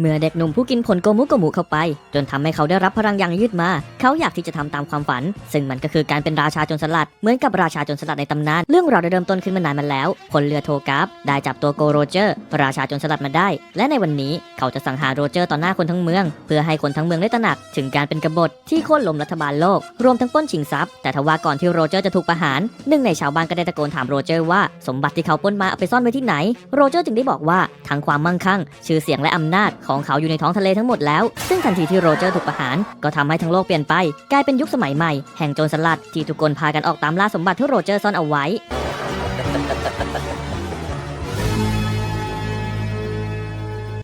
เมื่อเด็กหนุ่มผู้กินผลโกมุโกมุเข้าไป จนทำให้เขาได้รับพลังยังยืดมา เขาอยากที่จะทำตามความฝัน ซึ่งมันก็คือการเป็นราชาจรสลัด เหมือนกับราชาจรสลัดในตำนาน เรื่องราวได้เริ่มต้นขึ้นมานานมาแล้ว พลเรือโทกราฟได้จับตัวโกโรเจอร์ ราชาจรสลัดมาได้ และในวันนี้เขาจะสังหารโรเจอร์ต่อหน้าคนทั้งเมือง เพื่อให้คนทั้งเมืองได้ตระหนัก ถึงการเป็นกบฏที่โค่นล้มรัฐบาลโลก รวมทั้งป้นชิงทรัพย์ แต่ทว่าก่อนที่โรเจอร์จะถูกประหาร หนึ่งในชาวบ้านก็ได้ตะโกนถามโรเจอร์ว่าสมบัติที่เขาป้นมาเอาไปซ่อนไว้ที่ไหน โรเจอร์จึงได้บอกว่าทั้งความมั่งคั่ง ชื่อเสียงและอำนาจของเขาอยู่ในท้องทะเลทั้งหมดแล้ว ซึ่งทันทีที่โรเจอร์ถูกประหาร ก็ทำให้ทั้งโลกเปลี่ยนไปกลายเป็นยุคสมัยใหม่แห่งโจรสลัดที่ทุกคนพากันออกตามล่าสมบัติที่โรเจอร์ซ่อนเอาไว้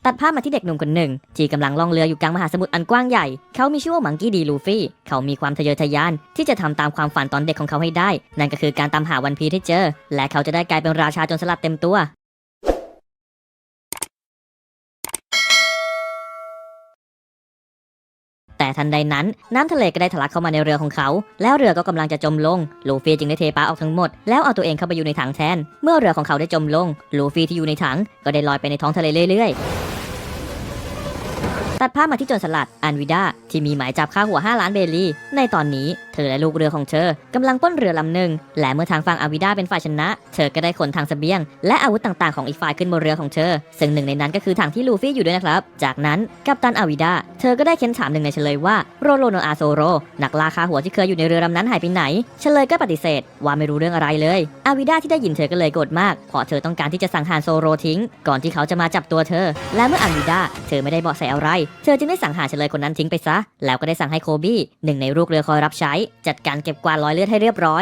ตัดภาพมาที่เด็กหนุ่มคนหนึ่ง ที่กำลังล่องเรืออยู่กลางมหาสมุทรอันกว้างใหญ่ เขามีชื่อว่ามังกี้ดีลูฟี่ เขามีความทะเยอทะยาน ที่จะทำตามความฝันตอนเด็กของเขาให้ได้ นั่นก็คือการตามหาวันพีชให้เจอ และเขาจะได้กลายเป็นราชาโจรสลัดเต็มตัว แต่ทันใดนั้นน้ำทะเลก็ได้ทะลักเข้ามาในเรือของเขา แล้วเรือก็กำลังจะจมลง ลูฟี่จึงได้เทปลาออกทั้งหมด แล้วเอาตัวเองเข้าไปอยู่ในถังแทน เมื่อเรือของเขาได้จมลง ลูฟี่ที่อยู่ในถังก็ได้ลอยไปในท้องทะเลเรื่อยๆตัดภาพมาที่โจรสลัดอันวิดาที่มีหมายจับค่าหัว 5 ล้านเบลลีในตอนนี้ ธอและลูกเรือของเธอกำลังป้นเรือลำหนึ่งและเมื่อทางฝั่งอาวิดาเป็นฝ่ายชนะ เธอก็ได้ขนทางสเสบียง และอาวุธต่างๆของอีกฝ่ายขึ้นบนเรือของเธอ ซึ่งหนึ่งในนั้นก็คือถังที่ลูฟี่อยู่ด้วยนะครับ จากนั้นกัปตันอาวิดา เธอก็ได้เค้นถามหนึ่งในเฉลยว่าโรโลโนอาโซโรนักล่าคาหัวที่เคยอยู่ในเรือลำนั้นหายไปไหน เฉลยก็ปฏิเสธ ว่าไม่รู้เรื่องอะไรเลยอาวิดาที่ได้ยินเธอก็เลยโกรธมากเพราะเธอต้องการที่จะสังหารโซโรทิ้ง ก่อนที่เขาจะมาจับตัวเธอ และเมื่ออาวิดาเธอไม่ได้เบาะแสอะไร เธอจึงได้สังหารเฉลยคนนั้นทิ้งไปซะ แล้วก็ได้สั่งให้โคบี้หนึ่งในลูกเรือคอยรับใช้จัดการเก็บกวาดรอยเลือดให้เรียบร้อย